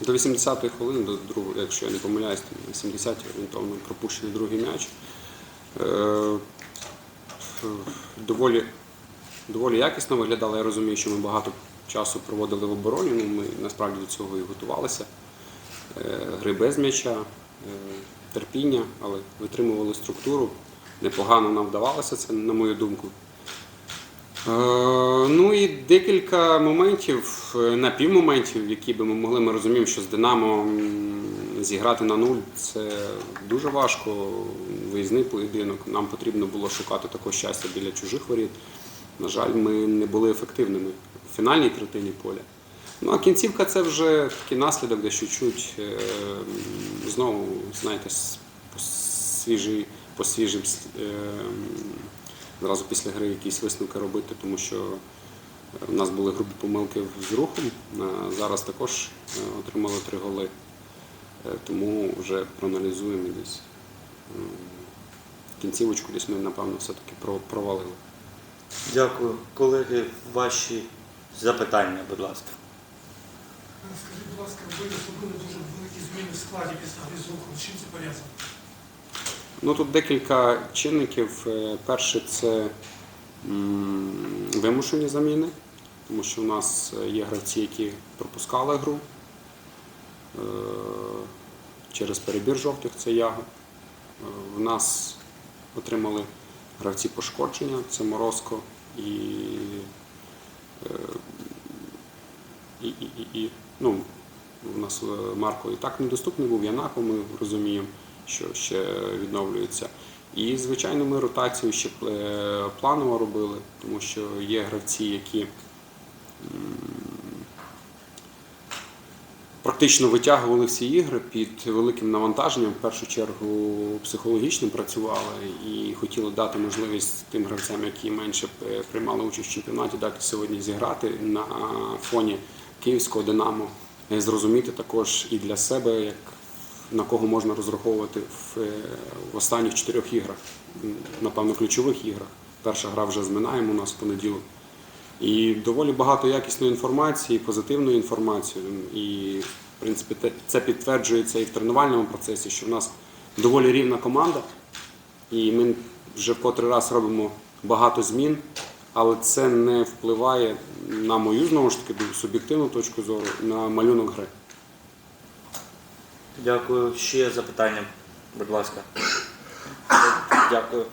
До 80-ї хвилини, до другого, якщо я не помиляюсь, то на 70-ті орієнтовно пропущений другий м'яч. Е, Доволі, доволі якісно виглядало. Я розумію, що ми багато часу проводили в обороні. Ну, ми насправді до цього і готувалися. Е, Гри без м'яча, е, терпіння, але витримували структуру. Непогано нам вдавалося це, на мою думку. Е, Ну і декілька моментів, е, напівмоментів, які би ми могли. Ми розуміємо, що з Динамо зіграти на нуль це дуже важко. Виїзний поєдинок. Нам потрібно було шукати такого щастя біля чужих воріт. На жаль, ми не були ефективними в фінальній третині поля. Ну а кінцівка це вже такий наслідок, де чуть-чуть е, знову, знаєте, по по свіжим зразу після гри якісь висновки робити, тому що в нас були грубі помилки з рухом. Зараз також е, отримали три голи. Е, Тому вже проаналізуємо десь кінцівочку десь ми, напевно, все-таки провалили. Дякую. Колеги, ваші запитання, будь ласка. Скажіть, будь ласка, ви зробили дуже великі зміни в складі після гри з рухом. З чим це пов'язано? Ну тут декілька чинників. Е, Перше це вимушені заміни, тому що у нас є гравці, які пропускали гру е, через перебір жовтих, це яго. Е, В нас отримали гравці пошкодження, це Морозко і, е, і, і, і, і ну, у нас е, Марко і так недоступний був, Янако, ми розуміємо, що ще відновлюється. І, звичайно, ми ротацію ще е, планово робили, тому що є гравці, які практично витягували всі ігри під великим навантаженням, в першу чергу психологічним працювали і хотіли дати можливість тим гравцям, які менше е, приймали участь в чемпіонаті, дати сьогодні зіграти на фоні київського Динамо, е, зрозуміти також і для себе, як на кого можна розраховувати в, е, в останніх чотирьох іграх, напевно, ключових іграх. Перша гра вже з Минаєм у нас в понеділок. І доволі багато якісної інформації, позитивної інформації. І, в принципі, це підтверджується і в тренувальному процесі, що в нас доволі рівна команда. І ми вже в котрий раз робимо багато змін, але це не впливає на мою знову ж таки суб'єктивну точку зору, на малюнок гри. Дякую. Ще запитання, будь ласка. Дякую.